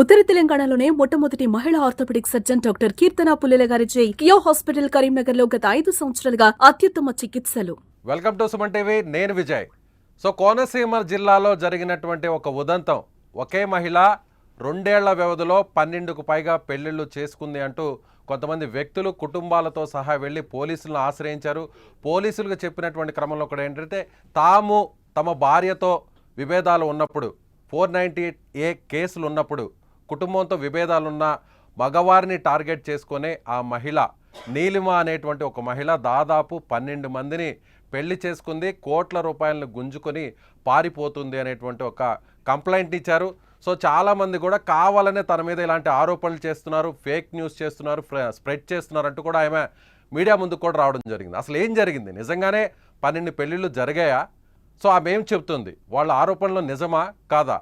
ఉత్తర తెలంగాణలోనే మొట్టమొదటి మహిళా orthopaedic surgeon doctor Keerthana Pullela గారిచే కియో హాస్పిటల్ కరీంనగర్లో గత ఐదు సంవత్సరాలుగా అత్యుత్తమ చికిత్సలు. వెల్కమ్ టు సుమన్ టీవీ నేను విజయ్. సో కోనసీమ జిల్లాలో జరిగినటువంటి ఒక ఉదంతం ఒకే మహిళ రెండేళ్ళ వ్యవధిలో పన్నెండుకు పైగా పెళ్ళిళ్ళు చేసుకుంది అంటూ కొంతమంది వ్యక్తులు కుటుంబాలతో సహా వెళ్ళి పోలీసులను ఆశ్రయించారు. పోలీసులకు చెప్పినటువంటి క్రమంలో కూడా ఏంటంటే తాము తమ భార్యతో విభేదాలు ఉన్నప్పుడు ఫోర్ నైంటీ ఏ కేసులు ఉన్నప్పుడు కుటుంబంతో విభేదాలున్న మగవారిని టార్గెట్ చేసుకునే ఆ మహిళ నీలిమ అనేటువంటి ఒక మహిళ దాదాపు పన్నెండు మందిని పెళ్ళి చేసుకుంది కోట్ల రూపాయలను గుంజుకొని పారిపోతుంది అనేటువంటి ఒక కంప్లైంట్ ఇచ్చారు. సో చాలామంది కూడా కావాలనే తన మీద ఇలాంటి ఆరోపణలు చేస్తున్నారు ఫేక్ న్యూస్ చేస్తున్నారు స్ప్రెడ్ చేస్తున్నారు అంటూ కూడా ఆమె మీడియా ముందుకు కూడా రావడం జరిగింది. అసలు ఏం జరిగింది? నిజంగానే పన్నెండు పెళ్ళిళ్ళు జరిగాయా? సో ఆమె ఏం చెప్తుంది? వాళ్ళ ఆరోపణలు నిజమా? కాదా?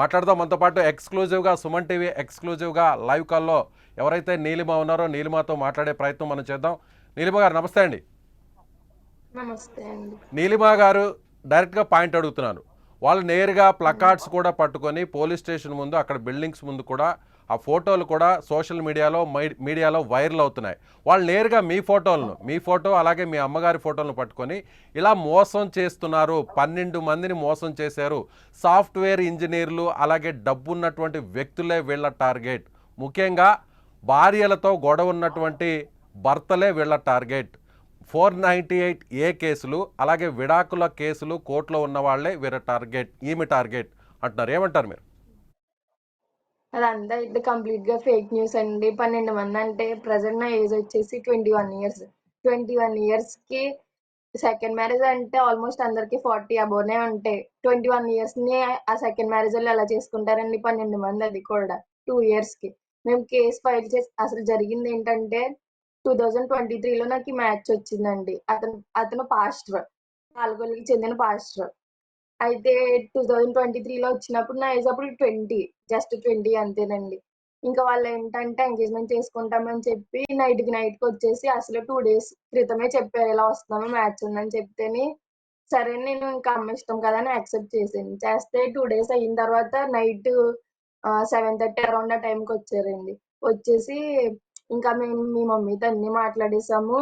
మాట్లాడదాం. మనతో పాటు ఎక్స్క్లూజివ్గా సుమన్ టీవీ ఎక్స్క్లూజివ్గా లైవ్ కాల్లో ఎవరైతే నీలిమ ఉన్నారో నీలిమతో మాట్లాడే ప్రయత్నం మనం చేద్దాం. నీలిమ గారు నమస్తే అండి. నమస్తే అండి. నీలిమ గారు డైరెక్ట్గా పాయింట్ అడుగుతున్నాను వాళ్ళు నేరుగా ప్లకార్డ్స్ కూడా పట్టుకొని పోలీస్ స్టేషన్ ముందు అక్కడ బిల్డింగ్స్ ముందు కూడా ఆ ఫోటోలు కూడా సోషల్ మీడియాలో మై- మీడియాలో వైరల్ అవుతున్నాయి. వాళ్ళు నేరుగా మీ ఫోటోలను మీ ఫోటో అలాగే మీ అమ్మగారి ఫోటోలను పట్టుకొని ఇలా మోసం చేస్తున్నారు పన్నెండు మందిని మోసం చేశారు. సాఫ్ట్వేర్ ఇంజనీర్లు అలాగే డబ్బున్నటువంటి వ్యక్తులే వీళ్ళ టార్గెట్. ముఖ్యంగా భార్యలతో గొడవ ఉన్నటువంటి భర్తలే వీళ్ళ target. Four ninety eight A కేసులు అలాగే విడాకుల కేసులు కోర్టులో ఉన్న వాళ్ళే వీరి టార్గెట్ ఈమె టార్గెట్ అంటున్నారు. ఏమంటారు మీరు? అదంతా అయితే కంప్లీట్గా ఫేక్ న్యూస్ అండి. పన్నెండు మంది అంటే ప్రజెంట్ నా ఏజ్ వచ్చేసి twenty one years. Twenty one ఇయర్స్కి సెకండ్ మ్యారేజ్ అంటే ఆల్మోస్ట్ అందరికి ఫార్టీ అబోనే ఉంటాయి. ట్వంటీ వన్ ఇయర్స్ని ఆ సెకండ్ మ్యారేజ్ వాళ్ళు ఎలా చేసుకుంటారండి పన్నెండు మంది అది కూడా టూ ఇయర్స్కి మేము కేసు ఫైల్ చేసి అసలు జరిగింది ఏంటంటే టూ థౌజండ్ ట్వంటీ త్రీలో నాకు ఈ మ్యాచ్ వచ్చిందండి. అతను అతను పాస్టర్. పాల్గొలికి చెందిన పాస్టర్. అయితే టూ థౌజండ్ ట్వంటీ త్రీలో వచ్చినప్పుడు నా ఏజ్ అప్పుడు ట్వంటీ జస్ట్ ట్వంటీ అంతేనండి. ఇంకా వాళ్ళు ఏంటంటే ఎంగేజ్మెంట్ చేసుకుంటామని చెప్పి నైట్కి నైట్కి వచ్చేసి అసలు టూ డేస్ క్రితమే చెప్పారు ఇలా వస్తున్నాము మ్యాచ్ ఉందని చెప్తేనే సరే నేను ఇంకా అమ్మ ఇష్టం కదా అని యాక్సెప్ట్ చేసాను చేస్తే టూ డేస్ అయిన తర్వాత నైట్ సెవెన్ థర్టీ అరౌండ్ ఆ టైంకి వచ్చారండి. వచ్చేసి ఇంకా మేము మీ మమ్మీతో అన్ని మాట్లాడేసాము.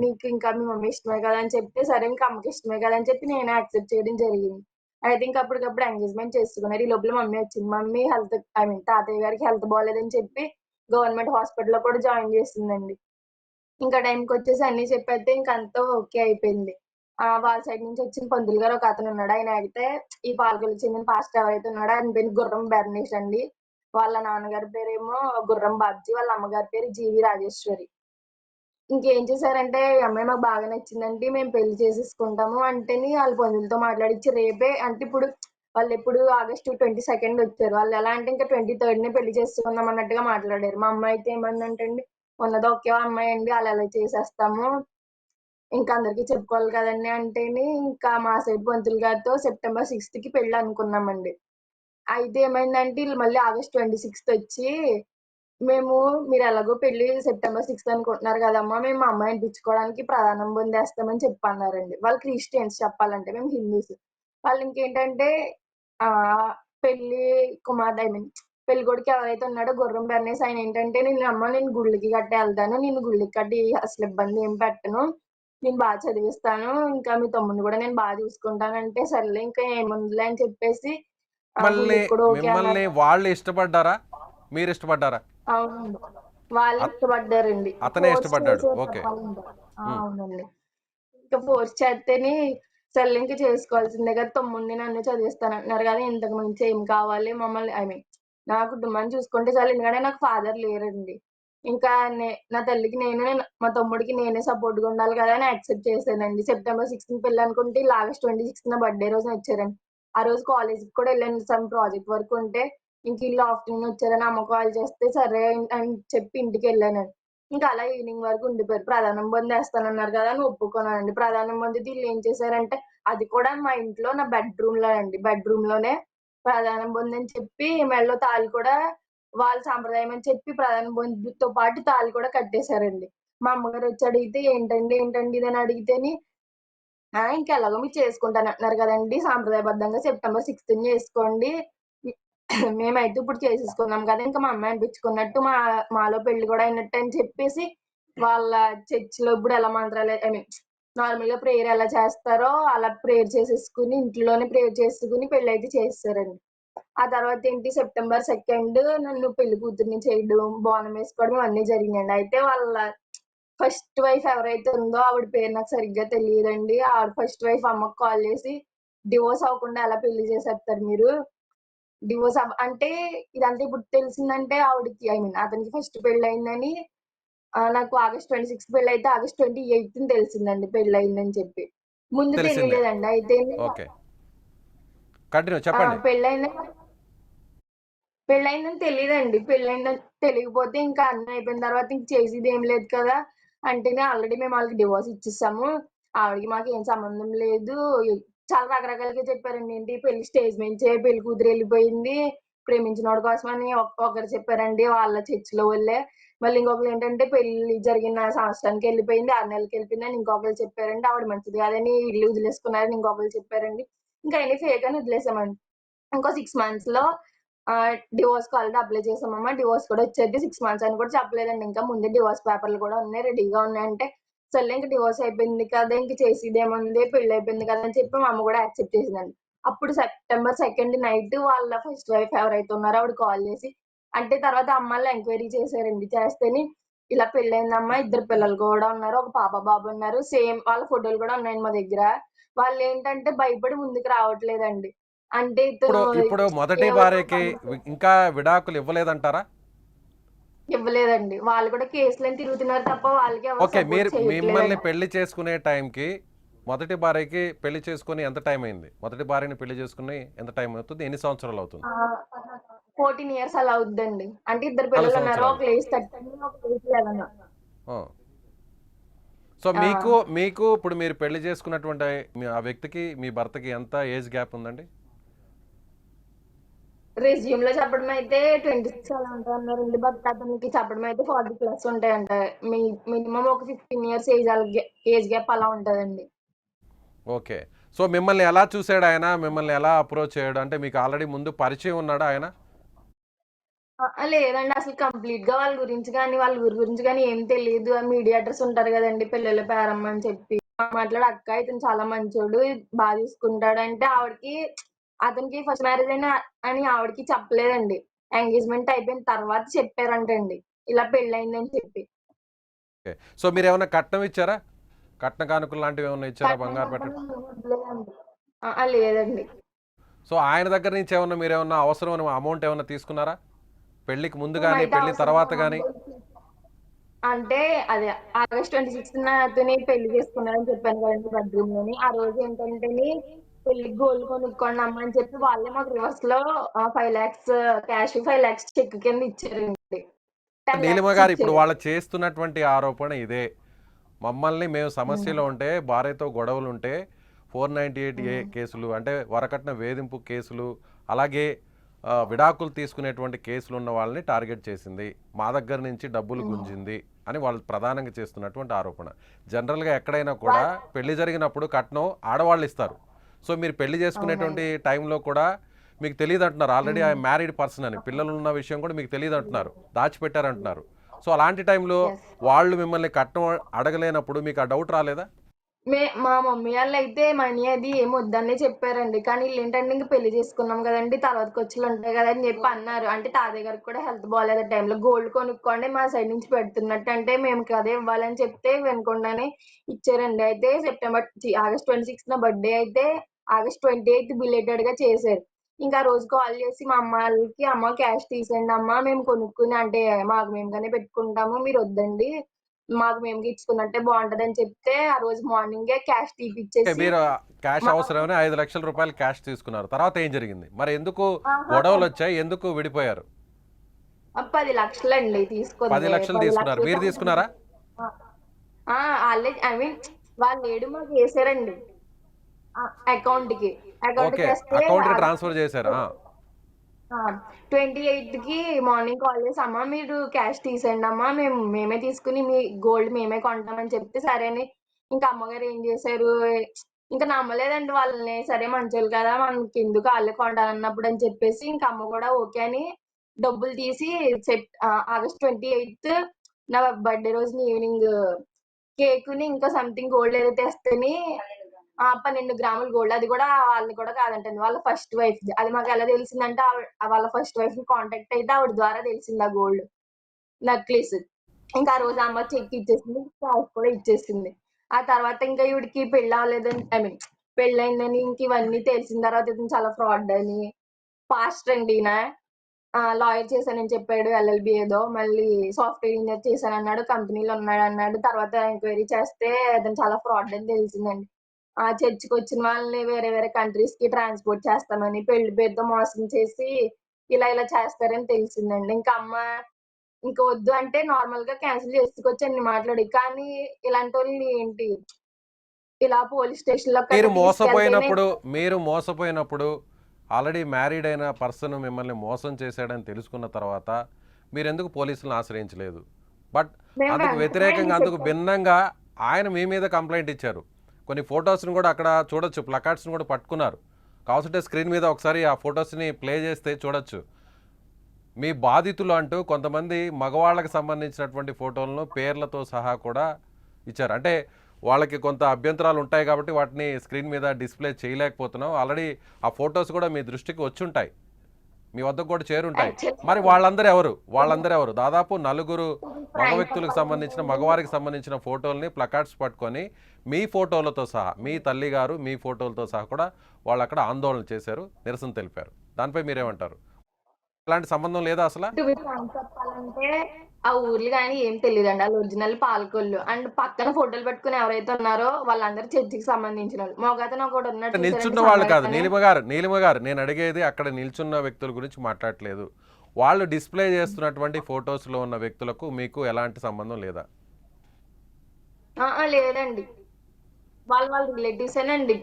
నీకు ఇంకా మీ మమ్మీ ఇష్టమే కదా అని చెప్తే సరే ఇంకా అమ్మకి ఇష్టమే కదా అని చెప్పి నేను యాక్సెప్ట్ చేయడం జరిగింది. అయితే ఇంకా అప్పటికప్పుడు ఎంగేజ్మెంట్ చేసుకున్నారు. ఈ లోపల మమ్మీ వచ్చింది. మమ్మీ హెల్త్ ఐ మీన్ తాతయ్య గారికి హెల్త్ బాగాలేదని చెప్పి గవర్నమెంట్ హాస్పిటల్లో కూడా జాయిన్ చేసిందండి. ఇంకా టైంకి వచ్చేసి అన్ని చెప్పేస్తే ఇంక అంతా ఓకే అయిపోయింది. ఆ వాళ్ళ సైడ్ నుంచి వచ్చిన పంతులు గారు ఒక అతను ఉన్నాడు. ఆయన అడిగితే ఈ పాలకొల్లు చెందిన పాస్టర్ ఎవరైతే ఉన్నాడో ఆయన పేరు గుర్రం బెర్నేష్ అండి. వాళ్ళ నాన్నగారి పేరేమో గుర్రం బాబ్జీ. వాళ్ళ అమ్మగారి పేరు జీవి రాజేశ్వరి. ఇంకేం చేశారంటే ఈ అమ్మాయి మాకు బాగా నచ్చిందంటే మేము పెళ్ళి చేసేసుకుంటాము. అంటేని వాళ్ళ పందులతో మాట్లాడించి రేపే అంటే ఇప్పుడు వాళ్ళు ఎప్పుడు ఆగస్టు ట్వంటీ సెకండ్ వచ్చారు. వాళ్ళు ఎలా అంటే ఇంకా ట్వంటీ థర్డ్ నే పెళ్ళి చేసుకుందాం అన్నట్టుగా మాట్లాడారు. మా అమ్మాయి అయితే ఏమందంటే అండి ఉన్నది ఒకే అమ్మాయి అండి వాళ్ళు ఎలా చేసేస్తాము. ఇంకా అందరికీ చెప్పుకోవాలి కదండి అంటేని ఇంకా మా సైడ్ పంతులు గారితో సెప్టెంబర్ సిక్స్త్కి పెళ్ళి అనుకున్నామండి. అయితే ఏమైందంటే వీళ్ళు మళ్ళీ ఆగస్ట్ ట్వంటీ సిక్స్త్ వచ్చి మేము మీరు ఎలాగో పెళ్ళి సెప్టెంబర్ సిక్స్త్ అనుకుంటున్నారు కదమ్మా మేము మా అమ్మాయిని పిచ్చుకోవడానికి ప్రధానం పొందేస్తామని చెప్పన్నారండి. వాళ్ళు క్రిస్టియన్స్ చెప్పాలంటే మేము హిందూస్ వాళ్ళు ఇంకేంటంటే ఆ పెళ్ళి కుమార్ ఐ మీన్ పెళ్ళి కొడుకు ఎవరైతే ఉన్నాడో గుర్రం బెర్నేసి ఆయన ఏంటంటే నేను అమ్మ నేను గుళ్ళకి గట్ట వెళ్తాను నేను గుళ్ళకి గట్టి అసలు ఇబ్బంది ఏం పెట్టను. నేను బాగా చదివిస్తాను ఇంకా మీ తమ్ముడిని కూడా నేను బాగా చూసుకుంటానంటే సర్లే ఇంకా ఏముందిలే అని చెప్పేసి. మిమ్మల్ని వాళ్ళు ఇష్టపడ్డారా? మీరు ఇష్టపడ్డారా? అవునండి వాళ్ళు ఇష్టపడ్డారండి. అతనే Force ఇష్టపడ్డాడు. ఓకే. ఆ, అవునండి. ఇంకా ఫోర్స్ చేస్తేనే ఇంకా చేసుకోవాల్సిందే కదా. తమ్ముడిని నన్ను చదివిస్తాను అంటున్నారు కదా. ఇంతకు మించి ఏం కావాలి? మమ్మల్ని ఐ మీన్ నా కుటుంబాన్ని చూసుకుంటే చాలు. ఎందుకంటే నాకు ఫాదర్ లేరండి. ఇంకా నే- నా తల్లికి నేను నేను- మా తమ్ముడికి నేనే సపోర్ట్గా ఉండాలి కదా అని యాక్సెప్ట్ చేశానండి. సెప్టెంబర్ సిక్స్త్ పెళ్ళి అనుకుంటే ఇలా ఆగస్ట్ ట్వంటీ సిక్స్త్ నా బర్త్డే రోజున వచ్చారండి. ఆ రోజు కాలేజ్ కూడా వెళ్ళాను. సమ్ ప్రాజెక్ట్ వర్క్ ఉంటే ఇంక ఇల్లు ఆఫ్టర్నూన్ వచ్చారని అమ్మ కాల్ చేస్తే సరే అని చెప్పి ఇంటికి వెళ్ళాను ఇంకా అలా ఈవినింగ్ వరకు ఉండిపోయారు. ప్రధానం వేస్తానన్నారు కదా అని ఒప్పుకున్నానండి. ప్రధానం పొందితే వీళ్ళు ఏం చేశారంటే అది కూడా మా ఇంట్లో నా బెడ్రూమ్లో అండి. బెడ్రూమ్లోనే ప్రధానం బొంది అని చెప్పి మెడలో తాళి కూడా వాళ్ళ సాంప్రదాయం అని చెప్పి ప్రధాన బొందితో పాటు తాళి కూడా కట్టేశారండి. మా అమ్మగారు వచ్చి అడిగితే ఏంటండి ఏంటండి ఇది? అని అడిగితేని ఆ మీరు చేసుకుంటాను అంటున్నారు కదండి. సాంప్రదాయబద్ధంగా సెప్టెంబర్ సిక్స్త్ చేసుకోండి. మేమైతే ఇప్పుడు చేసేసుకున్నాం కదా ఇంకా మా అమ్మాయి అనిపించుకున్నట్టు మా మాలో పెళ్ళి కూడా అయినట్టు అని చెప్పేసి వాళ్ళ చర్చిలో ఇప్పుడు ఎలా మంత్రాలు ఐ మీన్ నార్మల్గా ప్రేయర్ ఎలా చేస్తారో అలా ప్రేయర్ చేసేసుకుని ఇంట్లోనే ప్రేయర్ చేసుకుని పెళ్ళి అయితే చేస్తారండి. ఆ తర్వాత ఏంటి సెప్టెంబర్ సెకండ్ నన్ను పెళ్ళి కూతుర్ని చేయడం బోనం వేసుకోవడం అన్ని జరిగినాయండి. అయితే వాళ్ళ ఫస్ట్ వైఫ్ ఎవరైతే ఉందో ఆవిడ పేరు నాకు సరిగ్గా తెలియదండి. ఆవిడ ఫస్ట్ వైఫ్ అమ్మకు కాల్ చేసి డివోర్స్ అవ్వకుండా ఎలా పెళ్ళి చేసేస్తారు మీరు? డివోర్స్ అంటే ఇదంతా ఇప్పుడు తెలిసిందంటే ఆవిడకి ఐ మీన్ అతనికి ఫస్ట్ పెళ్ళి అయిందని నాకు ఆగస్ట్ ట్వంటీ సిక్స్ పెళ్ళి అయితే ఆగస్ట్ ట్వంటీ ఎయిత్ తెలిసిందండి పెళ్ళి అయిందని చెప్పి. ముందు. తెలియలేదండి అయితే పెళ్ళైందని పెళ్ళైందని తెలియదండి పెళ్ళైందని తెలియకపోతే ఇంకా అన్న అయిపోయిన తర్వాత ఇంక చేసేది ఏం లేదు కదా అంటేనే ఆల్రెడీ మేము వాళ్ళకి డివోర్స్ ఇచ్చేసాము ఆవిడకి మాకు ఏం సంబంధం లేదు చాలా రకరకాలుగా చెప్పారండి. ఏంటి? పెళ్ళి స్టేజ్ నుంచే పెళ్ళి కూతురు వెళ్ళిపోయింది. ప్రేమించినోడి కోసమని ఒక- ఒకరు చెప్పారండి వాళ్ళ చర్చిలో వాళ్ళే. మళ్ళీ ఇంకొకరు ఏంటంటే పెళ్ళి జరిగిన సంవత్సరానికి వెళ్ళిపోయింది ఆరు నెలలకి వెళ్ళిపోయింది అని ఇంకొకరు చెప్పారండి. ఆవిడ మంచిది కాదని ఇల్లు వదిలేసుకున్నారని ఇంకొకరు చెప్పారండి. ఇంకా అయినా ఫేక్ అని వదిలేసామండి. ఇంకో సిక్స్ మంత్స్లో డివోర్స్ కాల్ అప్లై చేసామమ్మా. డివోర్స్ కూడా వచ్చేది సిక్స్ మంత్స్ అని కూడా చెప్పలేదండి. ఇంకా ముందే డివోర్స్ పేపర్లు కూడా ఉన్నాయి రెడీగా ఉన్నాయంటే సరే ఇంకా డివోర్స్ అయిపోయింది కదా ఇంక చేసేది ఏముంది? పెళ్ళి అయిపోయింది కదా అని చెప్పి మా అమ్మ కూడా యాక్సెప్ట్ చేసిందండి. అప్పుడు సెప్టెంబర్ సెకండ్ నైట్ వాళ్ళ ఫస్ట్ వైఫ్ ఎవరైతే ఉన్నారో ఆవిడ కాల్ చేసి అంటే తర్వాత అమ్మాయిలు ఎంక్వైరీ చేశారండి చేస్తేని ఇలా పెళ్ళైందమ్మా ఇద్దరు పిల్లలు కూడా ఉన్నారు ఒక పాప బాబు ఉన్నారు సేమ్ వాళ్ళ ఫోటోలు కూడా ఉన్నాయండి మా దగ్గర. వాళ్ళు ఏంటంటే భయపడి ముందుకు రావట్లేదండి. అంటే ఇప్పుడు మొదటి భార్యకి ఇంకా విడాకులు ఇవ్వలేదంటారా? ఇవ్వలేదండి. వాళ్ళు కూడా కేసులని తిరుగుతున్నారు తప్ప వాళ్ళకి ఓకే మీరు. మిమ్మల్ని పెళ్ళి చేసుకునే టైంకి మొదటి భార్యకి పెళ్ళి చేసుకుని ఎంత టైం అయింది? మొదటి భార్యని పెళ్ళి చేసుకుని ఎంత టైం అవుతుంది? ఎన్ని సంవత్సరాలు అవుతుంది? ఫోర్టీన్ ఇయర్స్ అలా అవుద్దండి. అంటే ఇద్దరు పిల్లలు ఉన్నారు. ఒక ఏజ్ థర్టీన్ ఒక లెవెన్. సో మీకు మీకు ఇప్పుడు మీరు పెళ్ళి చేసుకున్నటువంటి ఆ వ్యక్తికి మీ భర్తకి ఎంత ఏజ్ గ్యాప్ ఉందండి? రెజ్యూమ్లో చెప్పడం అయితే ట్వంటీ సిక్స్ అలా ఉంటాయన్నారండి బట్ అతనికి చెప్పడం అయితే ఫార్టీ ప్లస్ ఉంటాయంట. మినిమం ఒక fifteen years age age gap అలా ఉంటదండి. ఓకే. సో మిమ్మల్ని ఎలా చూసాడు ఆయన? మిమ్మల్ని ఎలా అప్రోచ్ చేయడు అంటే మీకు ఆల్రెడీ ముందు పరిచయం ఉన్నాడా ఆయన? లేదండి. అసలు కంప్లీట్గా వాళ్ళ గురించి కానీ వాళ్ళ ఊరి గురించి కానీ ఏం తెలియదు. మీడియాటర్స్ ఉంటారు కదండి పిల్లల పేరమ్మ అని చెప్పి. మాట్లాడు అక్క ఇతను చాలా మంచోడు బాగా చూసుకుంటాడు. అంటే ఆవిడకి అతనికి ఫస్ట్ మ్యారేజ్ అయినా అని ఆవిడకి చెప్పలేదండి. ఎంగేజ్మెంట్ అయిపోయిన తర్వాత చెప్పారంటండి. ఇలా పెళ్ళయిందని చెప్పి. సో మీరు ఏమైనా కట్నం ఇచ్చారా? కట్న కానుకలు లాంటివి ఏమైనా ఇచ్చారా? బంగారు పెట్టడం? లేదండి. సో ఆయన దగ్గర నుంచి ఏమన్నా మీరు ఏమన్నా అవసరం అమౌంట్ ఏమన్నా తీసుకున్నారా? పెళ్ళికి ముందు కానీ పెళ్ళి తర్వాత కానీ అంటే అదే ఆగస్ట్ ట్వంటీ సిక్స్త్ అతని పెళ్ళి చేసుకున్నారని చెప్పాను కదండి బెడ్రూమ్లోని ఆ రోజు ఏంటంటే పెళ్ళి గోల్డ్ కొనుక్కోండి అమ్మ అని చెప్పి వాళ్ళే మాకు రివర్స్లో five lakhs cash five lakhs cheque కింద ఇచ్చారండి. 10 నీలిమ గారు ఇప్పుడు. వాళ్ళు చేస్తున్నటువంటి ఆరోపణ ఇదే. మమ్మల్ని మేము సమస్యలో ఉంటే భార్యతో గొడవలు ఉంటే ఫోర్ నైంటీ ఎయిట్ ఏ కేసులు అంటే వరకట్న వేధింపు కేసులు అలాగే విడాకులు తీసుకునేటువంటి కేసులు ఉన్న వాళ్ళని టార్గెట్ చేసింది. మా దగ్గర నుంచి డబ్బులు గుంజింది అని వాళ్ళు ప్రధానంగా చేస్తున్నటువంటి ఆరోపణ. జనరల్గా ఎక్కడైనా కూడా పెళ్ళి జరిగినప్పుడు కట్నం ఆడవాళ్ళు ఇస్తారు. సో మీరు పెళ్ళి చేసుకునేటువంటి టైంలో కూడా మీకు తెలియదు అంటున్నారు. ఆల్రెడీ ఆ మ్యారీడ్ పర్సన్ అని. పిల్లలు ఉన్న విషయం కూడా మీకు తెలియదు అంటున్నారు. దాచిపెట్టారంటున్నారు సో అలాంటి టైంలో వాళ్ళు మిమ్మల్ని కట్నం అడగలేనప్పుడు మీకు ఆ డౌట్ రాలేదా? మే మా మమ్మీ వాళ్ళు అయితే మనీ అది ఏం వద్దనే చెప్పారండి. కానీ వీళ్ళు ఏంటంటే ఇంక పెళ్ళి చేసుకున్నాం కదండి. తర్వాత ఖర్చులు ఉంటాయి కదా అని చెప్పి అన్నారు. అంటే తాతయ్య గారికి కూడా హెల్త్ బాగాలేదు టైంలో. గోల్డ్ కొనుక్కోండి మా సైడ్ నుంచి పెడుతున్నట్టు అంటే మేము అదే ఇవ్వాలని చెప్తే వినకుండానే ఇచ్చారండి. అయితే సెప్టెంబర్ ఆగస్ట్ ట్వంటీ సిక్స్ నా బర్త్డే అయితే ఆగస్ట్ ట్వంటీ ఎయిత్ బిలేటెడ్గా చేశారు. ఇంకా రోజు కాల్ చేసి మా అమ్మ వాళ్ళకి అమ్మ క్యాష్ తీసేయండి అమ్మ మేము కొనుక్కుని అంటే మాకు మేముగానే పెట్టుకుంటాము మీరు వద్దండి మాకు మేము ఇచ్చుకున్నట్టే బాగుంటది అని చెప్తే ఆ రోజు మార్నింగే క్యాష్ తీపిచ్చేసి మీరు క్యాష్ అవసరమని ఐదు లక్షల రూపాయలు క్యాష్ తీసుకున్నారు. తర్వాత ఏం జరిగింది? మరి ఎందుకు గొడవలు వచ్చాయి? ఎందుకు విడిపోయారు? పది లక్షలండి తీసుకుంది. పది లక్షలు తీసుకున్నారు. మీరు తీసుకున్నారా? వాళ్ళే ఐ మీన్ వాళ్ళు ఏడు మాకు వేసారండి అకౌంట్కి అకౌంట్ ఓకే అకౌంట్కి ట్రాన్స్ఫర్ చేశారు. ఆ. ట్వంటీ ఎయిత్కి మార్నింగ్ కాల్ చేసి అమ్మా మీరు క్యాష్ తీసేయండి అమ్మా మేము మేమే తీసుకుని మీ గోల్డ్ మేమే కొంటామని చెప్తే సరే అని ఇంకా అమ్మగారు ఏం చేశారు? ఇంకా నమ్మలేదండి వాళ్ళని. సరే మంచోళ్ళు కదా. మనకి ఎందుకు వాళ్ళే కొండాలన్నప్పుడు అని చెప్పేసి ఇంకా అమ్మ కూడా ఓకే అని డబ్బులు తీసి సెట్ ఆగస్ట్ ట్వంటీ ఎయిత్ నా బర్త్డే రోజున ఈవినింగ్ కేక్ని ఇంకా సంథింగ్ గోల్డ్ ఏదో తెస్తేని ఆ పన్నెండు గ్రాముల గోల్డ్ అది కూడా వాళ్ళని కూడా కాదంటండి వాళ్ళ ఫస్ట్ వైఫ్ అది మాకు ఎలా తెలిసిందంటే వాళ్ళ ఫస్ట్ వైఫ్ కాంటాక్ట్ అయితే ఆవిడ ద్వారా తెలిసింది ఆ గోల్డ్ నక్లీస్ ఇంకా ఆ రోజు అమ్మ చెక్ ఇచ్చేసింది. క్యాష్ కూడా ఇచ్చేసింది. ఆ తర్వాత ఇంకా ఈవిడికి పెళ్ళి అవ్వలేదని ఐ మీన్ పెళ్ళైందని ఇంక ఇవన్నీ తెలిసిన తర్వాత ఇతను చాలా ఫ్రాడ్ అని. ఫాస్ట్ అండి ఈయన లాయర్ చేశానని చెప్పాడు ఎల్ఎల్బి ఏదో. మళ్ళీ సాఫ్ట్వేర్ ఇంజనీర్ చేశానన్నాడు కంపెనీలో ఉన్నాడు అన్నాడు తర్వాత ఎంక్వైరీ చేస్తే అతను చాలా ఫ్రాడ్ అని తెలిసిందండి. ఆ చర్చికి వచ్చిన వాళ్ళని వేరే వేరే కంట్రీస్కి ట్రాన్స్పోర్ట్ చేస్తామని పెళ్ళి పేరుతో మోసం చేసి ఇలా ఇలా చేస్తారని తెలిసిందండి. ఇంకా అమ్మ ఇంకా వద్దు అంటే నార్మల్గా క్యాన్సిల్ చేసుకొచ్చి అన్ని మాట్లాడి. కానీ ఇలాంటి వాళ్ళు ఏంటి? ఇలా పోలీస్ స్టేషన్లో మీరు మోసపోయినప్పుడు మీరు మోసపోయినప్పుడు ఆల్రెడీ మ్యారీడ్ అయిన పర్సన్ మిమ్మల్ని మోసం చేశాడని తెలుసుకున్న తర్వాత మీరు ఎందుకు పోలీసులను ఆశ్రయించలేదు? బట్ అందుకు వ్యతిరేకంగా అందుకు. భిన్నంగా ఆయన మీ మీద కంప్లైంట్ ఇచ్చారు. కొన్ని ఫొటోస్ని కూడా అక్కడ చూడొచ్చు. ప్లకార్డ్స్ని కూడా పట్టుకున్నారు. కావాల్సింటే స్క్రీన్ మీద ఒకసారి ఆ ఫొటోస్ని ప్లే చేస్తే చూడొచ్చు. మీ బాధితులు అంటూ కొంతమంది మగవాళ్ళకి సంబంధించినటువంటి ఫోటోలను పేర్లతో సహా కూడా ఇచ్చారు. అంటే వాళ్ళకి కొంత అభ్యంతరాలు ఉంటాయి కాబట్టి వాటిని స్క్రీన్ మీద డిస్ప్లే చేయలేకపోతున్నాం. ఆల్రెడీ ఆ ఫొటోస్ కూడా మీ దృష్టికి వచ్చి ఉంటాయి మీ వద్దకు కూడా చేరుంటాయి. మరి వాళ్ళందరూ ఎవరు? వాళ్ళందరూ ఎవరు? దాదాపు నలుగురు మగ వ్యక్తులకు సంబంధించిన మగవారికి సంబంధించిన ఫోటోల్ని ప్లకార్డ్స్ పట్టుకొని మీ ఫోటోలతో సహా మీ తల్లి గారు మీ ఫోటోలతో సహా కూడా వాళ్ళు అక్కడ ఆందోళన చేశారు నిరసన తెలిపారు. దానిపై మీరేమంటారు? ఇలాంటి సంబంధం లేదా అసలు? ఆ ఊర్లు కానీ ఏం తెలియదండి వాళ్ళు ఒరిజినల్ పాలకొల్లు. అండ్ పక్కన ఫోటోలు పెట్టుకుని ఎవరైతే ఉన్నారో వాళ్ళందరూ చర్చికి సంబంధించిన వాళ్ళు. మొగతను ఒకటి ఉన్నట్టు నిల్చున్న వాళ్ళు కాదు. నీలిమ గారు నీలిమ గారు నేను అడిగేది అక్కడ నిల్చున్న వ్యక్తుల గురించి మాట్లాడట్లేదు. వాళ్ళు డిస్ప్లే చేస్తున్నటువంటి ఫొటోస్లో ఉన్న వ్యక్తులకు మీకు ఎలాంటి సంబంధం లేదా? లేదండి. వాళ్ళ వాళ్ళ రిలేటివ్స్ ఏనండి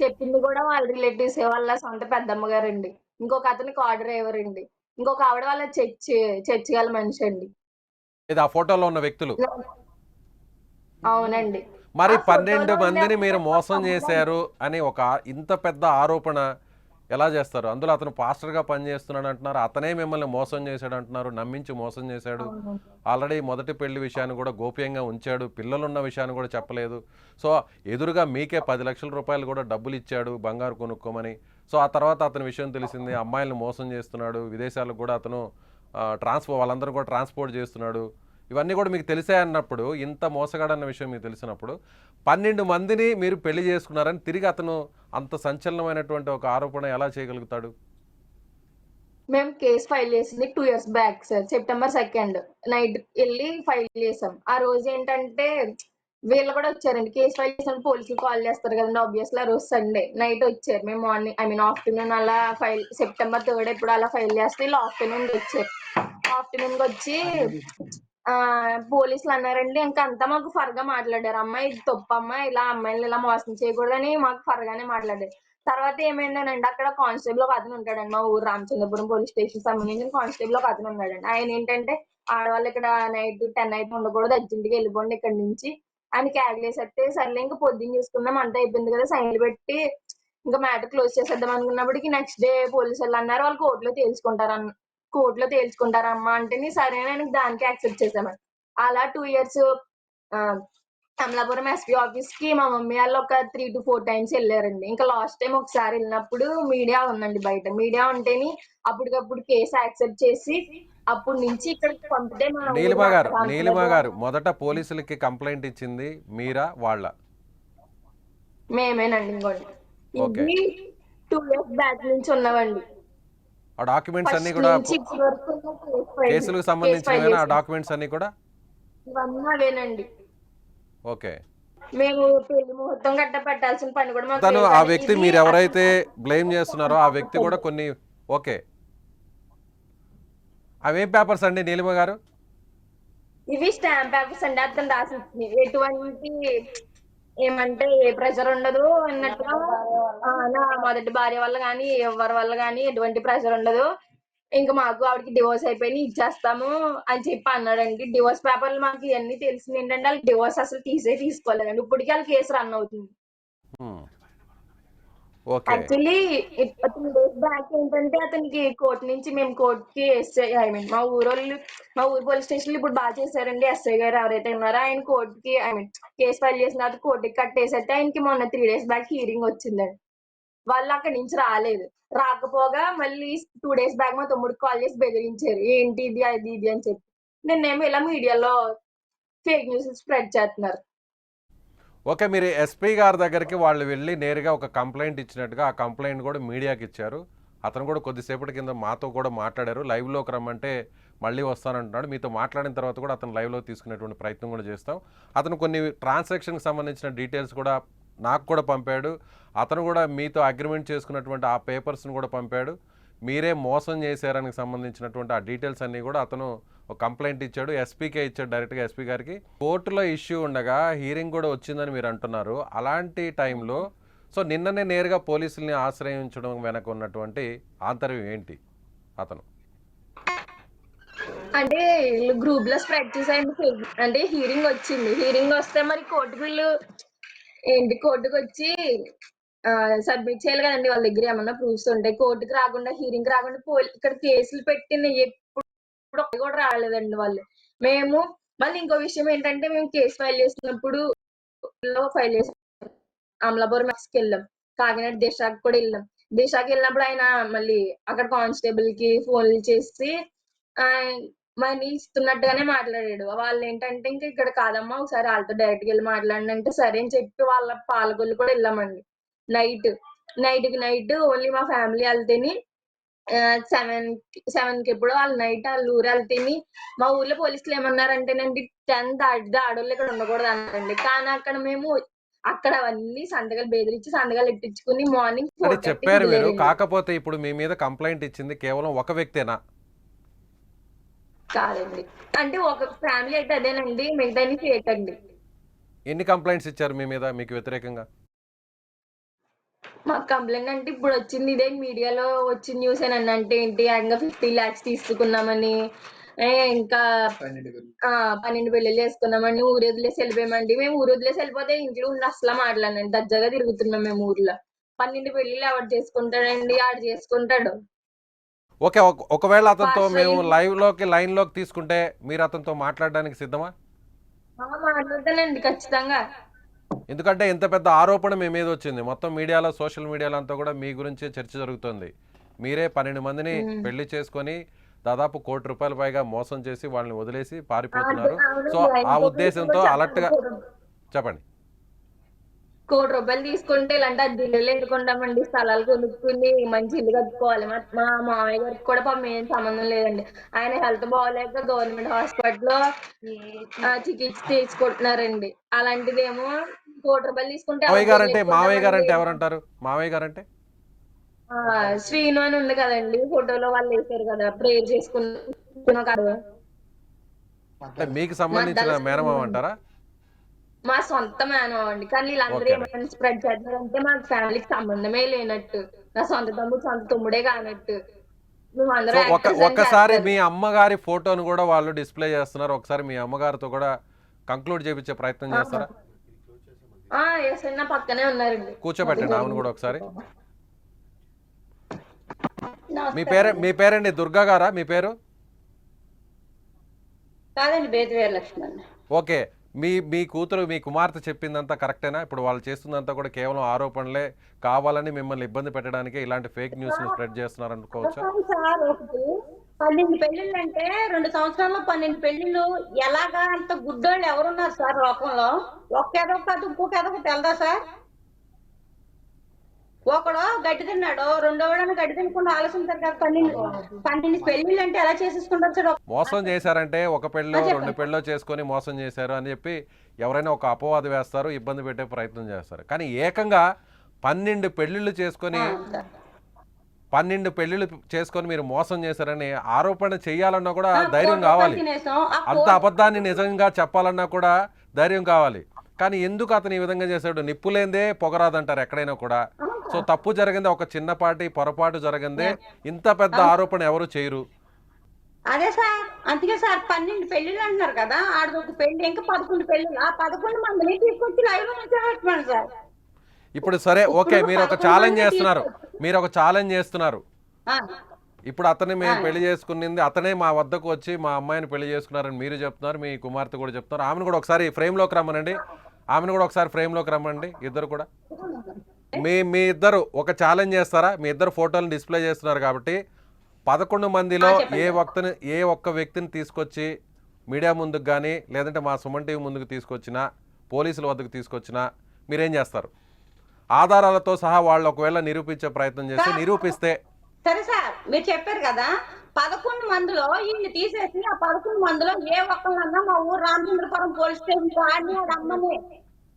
చెప్పింది కూడా వాళ్ళ రిలేటివ్స్. వాళ్ళ సొంత పెద్దమ్మ గారండి ఇంకొక అతనికి ఆర్డర్ డ్రైవర్ అండి ఇంకొక ఆవిడ వాళ్ళ చర్చి చర్చి గల మనిషి అండి. ఇది ఆ ఫోటోలో ఉన్న వ్యక్తులు. అవునండి. మరి పన్నెండు మందిని మీరు మోసం చేశారు అని ఒక ఇంత పెద్ద ఆరోపణ ఎలా చేస్తారు? అందులో అతను పాస్టర్గా పనిచేస్తున్నాడు అంటున్నారు అతనే మిమ్మల్ని మోసం చేశాడు అంటున్నారు నమ్మించి మోసం చేశాడు. ఆల్రెడీ మొదటి పెళ్ళి విషయాన్ని కూడా గోప్యంగా ఉంచాడు పిల్లలున్న విషయాన్ని కూడా చెప్పలేదు. సో ఎదురుగా మీకే పది లక్షల రూపాయలు కూడా డబ్బులు ఇచ్చాడు బంగారు కొనుక్కోమని. సో ఆ తర్వాత అతని విషయం తెలిసింది అమ్మాయిలను మోసం చేస్తున్నాడు విదేశాలకు కూడా అతను ట్రాన్స్పో వాళ్ళందరూ కూడా ట్రాన్స్పోర్ట్ చేస్తున్నాడు. ఇవన్నీ కూడా మీకు తెలిసే అన్నప్పుడు ఇంత మోసగాడన్న విషయం మీకు తెలిసినప్పుడు పన్నెండు మందిని మీరు పెళ్ళి చేసుకున్నారని తిరిగి అతను అంత సంచలనమైనటువంటి ఒక ఆరోపణ ఎలా చేయగలుగుతాడు? మేము కేసు ఫైల్ చేసింది two years back sir September second night వెళ్ళి ఫైల్ చేసాం. ఆ రోజు ఏంటంటే వీళ్ళు కూడా వచ్చారండి. కేసు ఫైల్ చేసినప్పుడు పోలీసులు కాల్ చేస్తారు కదండి. ఆబ్వియస్లీ ఆ రోజు సండే నైట్ వచ్చారు. మేము మార్నింగ్ ఐ మీన్ ఆఫ్టర్నూన్ అలా ఫైల్ సెప్టెంబర్ థర్డ్ ఎప్పుడు అలా ఫైల్ చేస్తే వీళ్ళు ఆఫ్టర్నూన్ వచ్చారు. ఆఫ్టర్నూన్ వచ్చి పోలీసులు అన్నారండి ఇంకా అంతా మాకు ఫర్గా మాట్లాడారు. అమ్మాయి ఇది తప్పు అమ్మాయి. ఇలా అమ్మాయిని ఇలా మోసం చేయకూడదని మాకు ఫర్గానే మాట్లాడారు. తర్వాత ఏమైందనండి అక్కడ కానిస్టేబుల్ ఒక అతను ఉంటాడండి మా ఊరు రామచంద్రపురం పోలీస్ స్టేషన్ సంబంధించిన కానిస్టేబుల్ ఒక అతను ఉన్నాడండి. ఆయన ఏంటంటే ఆడవాళ్ళు ఇక్కడ నైట్ టెన్ అయితే ఉండకూడదు అర్జెంట్గా వెళ్ళిపోండి ఇక్కడ నుంచి. ఆయన క్యాగ్లేసేస్తే సర్లే ఇంకా పొద్దున్న చూసుకుందాం అంతా అయిపోయింది కదా సైన్లు పెట్టి ఇంకా మ్యాటర్ క్లోజ్ చేసేద్దాం అనుకున్నప్పటికి నెక్స్ట్ డే పోలీసు వాళ్ళు అన్నారు వాళ్ళు కోర్టులో తేల్చుకుంటారన్న కోర్టులో తేల్చుకుంటారమ్మా అంటే సరే నేను దానికి యాక్సెప్ట్ చేసామండి అలా టూ ఇయర్స్ అమలాపురం ఎస్పీ ఆఫీస్కి మా మమ్మీ వాళ్ళు ఒక త్రీ టు ఫోర్ టైమ్స్ వెళ్ళారండి. ఇంకా లాస్ట్ టైం ఒకసారి వెళ్ళినప్పుడు మీడియా ఉందండి బయట. మీడియా ఉంటేని అప్పటికప్పుడు కేసు యాక్సెప్ట్ చేసి అప్పటి నుంచి ఇక్కడికి పంపితే నీలిమ గారు నీలిమ గారు మొదట పోలీసులకి కంప్లైంట్ ఇచ్చింది మీరా వాళ్ళ? మేమేనండి ఇంకోటి. ఇది టూ ఇయర్స్ బ్యాక్ నుంచి ఉన్నవండి ఆ డాక్యుమెంట్స్ అన్ని కూడా నుంచి వరకు ఉన్న కేసులకు సంబంధించిన ఆ. డాక్యుమెంట్స్ అన్ని కూడా? ఇవన్నీ అవేనండి. ఓకే. మేము పెళ్ళి ముహూర్తం గట్ట పెట్టాల్సిన పని కూడా మాకు తను. ఆ వ్యక్తి ఇది మీరు ఎవరైతే బ్లేమ్ చేస్తున్నారో ఆ వ్యక్తి కూడా కొన్ని ఓకే. అవేం పేపర్స్ అండి నీలిమ గారు? ఇవి స్టాంప్ పేపర్స్ అండి అతను రాసి. ఎటువంటి ఏమంటే ఏ ప్రెషర్ ఉండదు అన్నట్టుగా నా మొదటి భార్య వల్ల కానీ ఎవరి వల్ల కానీ ఎటువంటి ప్రెషర్ ఉండదు. ఇంకా మాకు ఆవిడకి డివోర్స్ అయిపోయి ఇచ్చేస్తాము అని చెప్పి అన్నాడండి. డివోర్స్ పేపర్లు మాకు ఇవన్నీ తెలిసింది ఏంటంటే వాళ్ళకి డివోర్స్ అసలు తీసే తీసుకోలేదండి. ఇప్పటికీ వాళ్ళ కేసు రన్ అవుతుంది. యాక్చువల్లీ టూ డేస్ బ్యాక్ ఏంటంటే అతనికి కోర్టు నుంచి మేము కోర్టు కి ఎస్ఐ ఐ మీన్ మా ఊరోళ్ళు మా ఊరు పోలీస్ స్టేషన్ ఇప్పుడు బాగా చేశారండి ఎస్ఐ గారు ఎవరైతే ఉన్నారో ఆయన కోర్టు కి ఐ మీన్ కేసు ఫైల్ చేసిన తర్వాత కోర్టుకి కట్టేసైతే ఆయనకి మొన్న త్రీ డేస్ బ్యాక్ హీరింగ్ వచ్చిందండి. వాళ్ళు అక్కడి నుంచి రాలేదు. రాకపోగా మళ్ళీ టూ డేస్ బ్యాక్ మా తమ్ముడికి కాల్ చేసి బెదిరించారు. ఏంటి ఇది అది ఇది అని చెప్పి. నిన్నేమో ఇలా మీడియాలో ఫేక్ న్యూస్ స్ప్రెడ్ చేస్తున్నారు. ఓకే మీరు ఎస్పీ గారి దగ్గరికి వాళ్ళు వెళ్ళి నేరుగా ఒక కంప్లైంట్ ఇచ్చినట్టుగా ఆ కంప్లైంట్ కూడా మీడియాకి ఇచ్చారు. అతను కూడా కొద్దిసేపటి కింద మాతో కూడా మాట్లాడారు. లైవ్లోకి రమ్మంటే మళ్ళీ వస్తానంటున్నాడు. మీతో మాట్లాడిన తర్వాత కూడా అతను లైవ్లో తీసుకునేటువంటి ప్రయత్నం కూడా చేస్తాం. అతను కొన్ని ట్రాన్సాక్షన్కి సంబంధించిన డీటెయిల్స్ కూడా నాకు కూడా పంపాడు. అతను కూడా మీతో అగ్రిమెంట్ చేసుకున్నటువంటి ఆ పేపర్స్ని కూడా పంపాడు. మీరే మోసం చేశారని సంబంధించినటువంటి ఆ డీటెయిల్స్ అన్నీ కూడా అతను ఒక కంప్లైంట్ ఇచ్చాడు ఎస్పీకే ఇచ్చాడు డైరెక్ట్గా ఎస్పీ గారికి. కోర్టులో ఇష్యూ ఉండగా హీరింగ్ కూడా వచ్చిందని మీరు అంటున్నారు. అలాంటి టైంలో సో నిన్ననే నేరుగా పోలీసుల్ని ఆశ్రయించడం వెనక ఉన్నటువంటి ఆంతర్యం ఏంటి అతను? అంటే వీళ్ళు గ్రూప్లో స్ప్రెడ్ చేసాయండి అంటే హీరింగ్ వచ్చింది. హీరింగ్ వస్తే మరి కోర్టుకు వీళ్ళు ఏంటి? కోర్టుకు వచ్చి సబ్మిట్ చేయాలి కదండి వాళ్ళ దగ్గర ఏమన్నా ప్రూఫ్స్ ఉంటాయి కోర్టుకు రాకుండా హీరింగ్ రాకుండా పోలీ ఇక్కడ కేసులు పెట్టిన ఎప్పుడు కూడా రాలేదండి వాళ్ళు. మేము మళ్ళీ ఇంకో విషయం ఏంటంటే మేము కేసు ఫైల్ చేసినప్పుడు ఫైల్ చేసాం అమలాపురం మ్యాక్స్కి వెళ్ళాం. కాకినాడ దిశాకి కూడా వెళ్ళాం. దిశాకి వెళ్ళినప్పుడు ఆయన మళ్ళీ అక్కడ కానిస్టేబుల్కి ఫోన్లు చేసి మనీ ఇస్తున్నట్టుగానే మాట్లాడాడు. వాళ్ళు ఏంటంటే ఇంకా ఇక్కడ కాదమ్మా ఒకసారి వాళ్ళతో డైరెక్ట్గా వెళ్ళి మాట్లాడండి అంటే సరే అని చెప్పి వాళ్ళ పాలకొల్లు కూడా వెళ్ళామండి. నైట్. నైట్కి నైట్ ఓన్లీ మా ఫ్యామిలీ వెళ్తేని సెవెన్ సెవెన్కి ఎప్పుడు వాళ్ళు నైట్ వాళ్ళ ఊరు వెళ్తేని మా ఊర్లో పోలీసులు ఏమన్నారంటేనండి టెన్ దాటితే ఆడవాళ్ళు ఇక్కడ ఉండకూడదు అన్నారండి. కానీ అక్కడ మేము అక్కడ అవన్నీ సంతకాలు బెదిరించి సంతకాలు ఇప్పించుకుని మార్నింగ్ చెప్పారు మీరు కాకపోతే ఇప్పుడు మీ మీద కంప్లైంట్ ఇచ్చింది కేవలం ఒక వ్యక్తేనా? కాదండి. అంటే ఒక ఫ్యామిలీ అయితే అదేనండి మిగతా అండి. ఎన్ని కంప్లైంట్స్ ఇచ్చారు మీ మీద మీకు వ్యతిరేకంగా? మాకు కంప్లైంట్ అంటే ఇప్పుడు వచ్చింది ఇదే మీడియాలో వచ్చిన న్యూస్ అని అంటే ఏంటి? ఇంకా ఫిఫ్టీ లాక్స్ తీసుకున్నామని. ఏ, ఇంకా ఆ, పన్నెండు పెళ్ళి చేసుకున్నామని ఊరు వదిలేసి వెళ్ళిపోయామండి. మేము ఊరు వదిలేసి వెళ్ళిపోతే ఇంట్లో ఉండి అసలు మాట్లాడండి దర్జాగా తిరుగుతున్నాం మేము ఊర్లో. పన్నెండు పెళ్ళిళ్ళు ఎవరు చేసుకుంటాడండి? ఆడు చేసుకుంటాడు. ఓకే ఒక- ఒకవేళ అతనితో మేము లైవ్లోకి లైన్లోకి తీసుకుంటే మీరు అతనితో మాట్లాడడానికి సిద్ధమా? ఆ, మాట్లాడతానండి ఖచ్చితంగా. ఎందుకంటే ఇంత పెద్ద ఆరోపణ మీ మీద వచ్చింది. మొత్తం మీడియాలో సోషల్ మీడియాలో అంతా కూడా మీ గురించే చర్చ జరుగుతుంది. మీరే పన్నెండు మందిని పెళ్ళి చేసుకొని దాదాపు కోటి రూపాయల పైగా మోసం చేసి వాళ్ళని వదిలేసి పారిపోతున్నారు. సో ఆ ఉద్దేశంతో అలర్ట్గా చెప్పండి. కోటి రూపాయలు తీసుకుంటే ఇలాంటి అద్దెలు ఎందుకుంటామండి స్థలాలు కొనుక్కుని మంచి ఇల్లు కట్టుకోవాలి. మా మా మామయ్య గారికి కూడా పాపం ఏం సంబంధం లేదండి. ఆయన హెల్త్ బాగోలేక గవర్నమెంట్ హాస్పిటల్లో చికిత్స తీసుకుంటున్నారండి. అలాంటిదేమో కోటి రూపాయలు తీసుకుంటే మావయ్య గారు అంటే మావయ్య గారు అంటే. ఎవరంటారు? మావయ్య గారు అంటే ఆ, శ్రీను అని ఉంది కదండి. ఫోటోలో వాళ్ళు వేసారు కదా ప్రేయర్ చేసుకున్న కాదు అంటే మీకు సంబంధించిన మేనమామ అంటారా? మా సొంత మేనమామ అండి. కానీ వీళ్ళందరూ. ఏమైనా స్ప్రెడ్ చేస్తున్నారంటే మా ఫ్యామిలీకి సంబంధమే లేనట్టు. నా సొంత తమ్ముడు సొంత తమ్ముడే కానట్టు. సో మేమందరం ఒక actors అని ఒక్కసారి చేస్తారు. మీ అమ్మగారి ఫోటోను కూడా వాళ్ళు డిస్ప్లే చేస్తున్నారు. ఒకసారి మీ అమ్మగారితో కూడా కంక్లూడ్ చేపించే ప్రయత్నం చేస్తారా? పక్కనే ఉన్నారండి. కూర్చోబెట్టండి ఆమెను కూడా ఒకసారి. మీ పేరే మీ పేరండి దుర్గా గారా మీ పేరు? కాదండి లక్ష్మణ్ ఓకే. మీ మీ కూతురు మీ కుమార్తె చెప్పిందంతా కరెక్టేనా? ఇప్పుడు వాళ్ళు చేస్తుందంతా కూడా కేవలం ఆరోపణలే కావాలని మిమ్మల్ని ఇబ్బంది పెట్టడానికి ఇలాంటి ఫేక్ న్యూస్ని స్ప్రెడ్ చేస్తున్నారు అనుకోవచ్చా పన్నెండు పెళ్ళిళ్ళు అంటే రెండు సంవత్సరాల్లో పన్నెండు పెళ్ళిళ్ళు ఎలాగా అంత గుడ్డోళ్ళు ఎవరున్నారు సార్ లోకంలో? ఒక్క ఎదవ కాదు ఇంకొక ఎదవ తెలదా సార్? ఒకడు గడ్డి తిన్నాడు రెండో గడ్డి తినకుండా ఆలోచించారు కదా పన్నెండు పన్నెండు పెళ్ళిళ్ళు అంటే ఎలా చేసేసుకుంటారు సార్ మోసం చేశారంటే ఒక పెళ్ళో. రెండు పెళ్ళో చేసుకొని మోసం చేశారు అని చెప్పి ఎవరైనా ఒక అపవాదు వేస్తారు ఇబ్బంది పెట్టే ప్రయత్నం చేస్తారు. కానీ ఏకంగా పన్నెండు పెళ్ళిళ్ళు చేసుకొని పన్నెండు పెళ్ళిళ్ళు చేసుకొని మీరు మోసం చేశారని ఆరోపణ చేయాలన్నా కూడా ధైర్యం కావాలి. అంత అబద్ధాన్ని నిజంగా చెప్పాలన్నా కూడా ధైర్యం కావాలి. కానీ ఎందుకు అతను ఈ విధంగా చేశాడు? నిప్పులేందే పొగరాదంటారు ఎక్కడైనా కూడా. సో తప్పు జరిగింది ఒక చిన్నపాటి పొరపాటు జరిగిందే. ఇంత పెద్ద ఆరోపణ ఎవరు చేయరు. అదే సార్ అందుకే సార్ పన్నెండు పెళ్ళిళ్ళు అంటున్నారు కదా ఆడది ఒక పెళ్ళి ఇంకా పదకొండు పెళ్ళిళ్ళు ఆ పదకొండు మందిని తీసుకొచ్చి లైవ్ నుంచోబెట్టమని సార్. ఇప్పుడు సరే ఓకే మీరు ఒక ఛాలెంజ్ చేస్తున్నారు. మీరు ఒక ఛాలెంజ్ చేస్తున్నారు. ఇప్పుడు అతన్ని మేము పెళ్ళి చేసుకునింది అతనే మా వద్దకు వచ్చి మా అమ్మాయిని పెళ్ళి చేసుకున్నారని మీరు చెప్తున్నారు మీ కుమార్తె కూడా చెప్తున్నారు. ఆమెను కూడా ఒకసారి ఫ్రేమ్లోకి రమ్మనండి. ఆమెను కూడా ఒకసారి ఫ్రేమ్లోకి రమ్మండి ఇద్దరు కూడా. మీ మీ ఇద్దరు ఒక ఛాలెంజ్ చేస్తారా? మీ ఇద్దరు ఫోటోలను డిస్ప్లే చేస్తున్నారు కాబట్టి పదకొండు మందిలో ఏ ఒక్కని ఏ ఒక్క వ్యక్తిని తీసుకొచ్చి మీడియా ముందుకు కానీ లేదంటే మా సుమన్ టీవీ ముందుకు తీసుకొచ్చినా పోలీసుల వద్దకు తీసుకొచ్చినా మీరేం చేస్తారు? ఆధారాలతో సహా వాళ్ళు ఒకవేళ నిరూపించే ప్రయత్నం చేస్తే నిరూపిస్తే? సరే సార్ మీరు చెప్పారు కదా పదకొండు మందిలో వీళ్ళు తీసేసి ఆ పదకొండు మందిలో ఏ ఒక్కళ్ళన్నా మా ఊరు రామచంద్రపురం పోలీస్ స్టేషన్ అమ్మని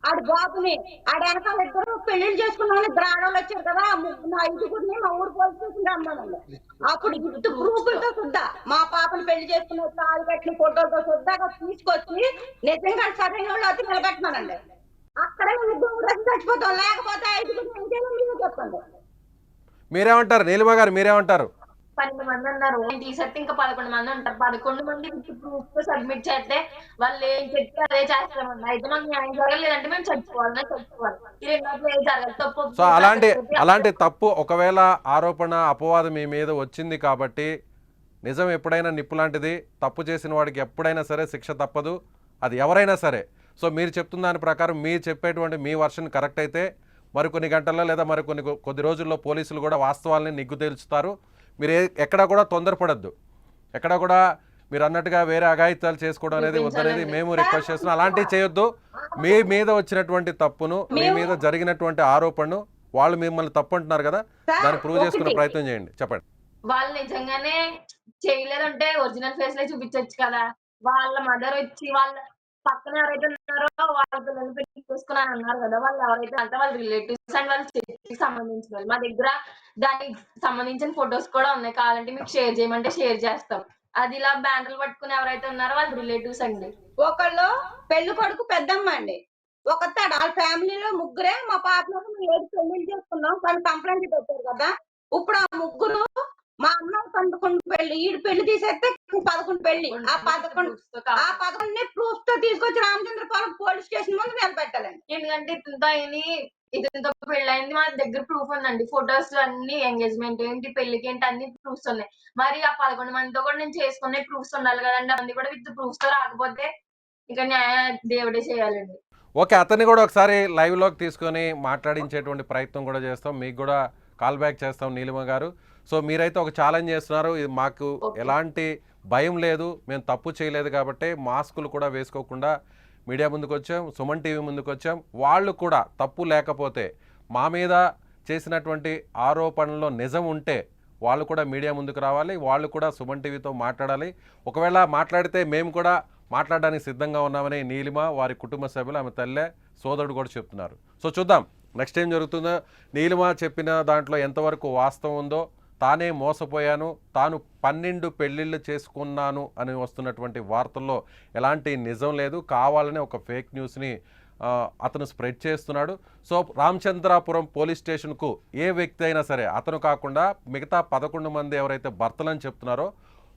ఆడి బాబుని ఆడ వెనకాల ఇద్దరు పెళ్ళిళ్ళు చేసుకున్న వాళ్ళు ఆడవాళ్ళు వచ్చారు కదా నా ఐదుగురిని మా ఊరు పోలీస్ స్టేషన్ రమ్మనండి అప్పుడు విత్ గ్రూపులతో సుద్దా మా పాపని పెళ్ళి చేసుకున్న తాళి కట్టిన ఫోటోలతో సుద్దాగా తీసుకొచ్చి నిజంగా సరైన వాళ్ళు వచ్చి నిలబెట్టమనండి అక్కడే ఇద్దరు చచ్చిపోతాం లేకపోతే ఐదుగురిని ఇంకేమో మీరే చెప్పండి మీరేమంటారు? నీలిమ గారు మీరేమంటారు? పన్నెండు మంది నేను తీసేస్తే ఇంకా పదకొండు మంది ఉంటారు. పదకొండు మంది ప్రూఫ్ సబ్మిట్ చేస్తే వాళ్ళు ఏం చెప్తే అదే చేస్తామన్నారు అయితే మాకు న్యాయం జరగలేదంటే మేము చచ్చిపోవాలి చచ్చిపోవాలి. ఈ రెండో ఏం జరగదు తప్పు సో అలాంటి అలాంటి తప్పు ఒకవేళ ఆరోపణ అపవాదం మీ మీద వచ్చింది కాబట్టి నిజం ఎప్పుడైనా నిప్పు లాంటిది తప్పు చేసిన వాడికి ఎప్పుడైనా సరే శిక్ష తప్పదు. అది ఎవరైనా సరే. సో మీరు చెప్తున్న దాని ప్రకారం మీరు చెప్పేటువంటి మీ వర్షన్ కరెక్ట్ అయితే మరికొన్ని గంటల్లో లేదా మరికొన్ని కొద్ది రోజుల్లో పోలీసులు కూడా వాస్తవాల్ని నిగ్గు తేల్చుతారు. మీరు ఎక్కడా కూడా తొందరపడద్దు. ఎక్కడా కూడా మీరు అన్నట్టుగా వేరే అఘాయిత్యాలు చేసుకోవడం అనేది వద్దనేది మేము రిక్వెస్ట్ చేస్తున్నాం. అలాంటివి చేయొద్దు. మీ మీద వచ్చినటువంటి తప్పును మీ మీద జరిగినటువంటి ఆరోపణను వాళ్ళు మిమ్మల్ని తప్పు అంటున్నారు కదా దాన్ని ప్రూవ్ చేసుకునే. ప్రయత్నం చేయండి. చెప్పండి. వాళ్ళు నిజంగానే చేయలేదంటే ఒరిజినల్ ఫేస్లో చూపించొచ్చు కదా. వాళ్ళ మదర్ వచ్చి వాళ్ళ పక్కన ఎవరైతే ఉన్నారో వాళ్ళ పిల్లలు పెట్టి చూసుకున్నాను అన్నారు కదా వాళ్ళు ఎవరైతే అంటే వాళ్ళ రిలేటివ్స్ అండ్ వాళ్ళ చర్చికి సంబంధించిన వాళ్ళు. మా దగ్గర దానికి సంబంధించిన ఫొటోస్ కూడా ఉన్నాయి. కావాలంటే మీకు షేర్ చేయమంటే షేర్ చేస్తాం. అది ఇలా బ్యానర్లు పట్టుకుని ఎవరైతే ఉన్నారో వాళ్ళ రిలేటివ్స్ అండి. ఒకళ్ళు పెళ్ళి కొడుకు పెద్దమ్మ అండి. ఒక వాళ్ళ ఫ్యామిలీలో ముగ్గురే మా పాపలో మేము ఏడు పెళ్ళి చేసుకున్నాం. కానీ కంప్లైంట్ పెట్టారు కదా. ఇప్పుడు ఆ ముగ్గురు మా అమ్మాయి పదకొండు పెళ్ళి ఈడు పెళ్ళి తీసేస్తే పదకొండు పెళ్ళి ఆ పదకొండు ఆ పదకొండుని ప్రూఫ్తో తీసుకొచ్చి రామచంద్రపురం పోలీస్ స్టేషన్ ముందు నిలబెట్టాలండి. ఎందుకంటే ఇతనితో అయింది ఇతనితో పెళ్ళైంది మా దగ్గర ప్రూఫ్ ఉందండి. ఫొటోస్ అన్ని ఎంగేజ్మెంట్ ఏంటి పెళ్ళికి ఏంటి అన్ని ప్రూఫ్స్ ఉన్నాయి. మరి ఆ పదకొండు మందితో కూడా నేను చేసుకునే ప్రూఫ్స్ ఉండాలి కదండి. అన్ని కూడా విత్ ప్రూఫ్స్తో రాకపోతే ఇక న్యాయ దేవుడే చేయాలండి. ఓకే అతన్ని కూడా ఒకసారి లైవ్లోకి తీసుకొని మాట్లాడించేటువంటి ప్రయత్నం కూడా చేస్తాం. మీకు కూడా కాల్ బ్యాక్ చేస్తాం నీలిమ గారు. సో మీరైతే ఒక ఛాలెంజ్ చేస్తున్నారు. ఇది మాకు. ఎలాంటి భయం లేదు. మేము తప్పు చేయలేదు కాబట్టి మాస్కులు కూడా వేసుకోకుండా మీడియా ముందుకు వచ్చాం సుమన్ టీవీ ముందుకు వచ్చాం. వాళ్ళు కూడా తప్పు లేకపోతే మా మీద చేసినటువంటి ఆరోపణలో నిజం ఉంటే వాళ్ళు కూడా మీడియా ముందుకు రావాలి. వాళ్ళు కూడా సుమన్ టీవీతో మాట్లాడాలి. ఒకవేళ మాట్లాడితే మేము కూడా మాట్లాడడానికి సిద్ధంగా ఉన్నామని నీలిమ వారి కుటుంబ సభ్యులు ఆమె తల్లే సోదరుడు కూడా చెప్తున్నారు. సో చూద్దాం నెక్స్ట్ ఏం జరుగుతుందో. నీలిమ చెప్పిన దాంట్లో ఎంతవరకు వాస్తవం ఉందో తానే మోసపోయాను తాను పన్నెండు పెళ్ళిళ్ళు చేసుకున్నాను అని వస్తున్నటువంటి వార్తల్లో ఎలాంటి నిజం లేదు. కావాలని ఒక ఫేక్ న్యూస్ని అతను స్ప్రెడ్ చేస్తున్నాడు. సో రామచంద్రాపురం పోలీస్ స్టేషన్కు ఏ వ్యక్తి అయినా సరే అతను కాకుండా మిగతా పదకొండు మంది ఎవరైతే భర్తలని చెప్తున్నారో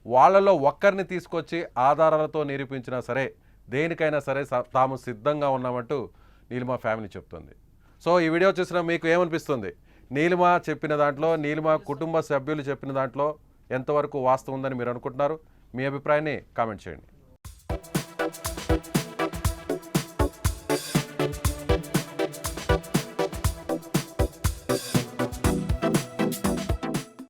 వాళ్ళలో ఒక్కరిని తీసుకొచ్చి ఆధారాలతో నిరూపించినా సరే దేనికైనా సరే స- తాము సిద్ధంగా ఉన్నామంటూ నీలిమా ఫ్యామిలీ చెప్తుంది. సో ఈ వీడియో చూసిన మీకు ఏమనిపిస్తుంది? నీలిమ చెప్పిన దాంట్లో నీలిమ కుటుంబ సభ్యులు చెప్పిన దాంట్లో ఎంతవరకు వాస్తవం ఉందని మీరు అనుకుంటున్నారు? మీ అభిప్రాయాన్ని కామెంట్ చేయండి.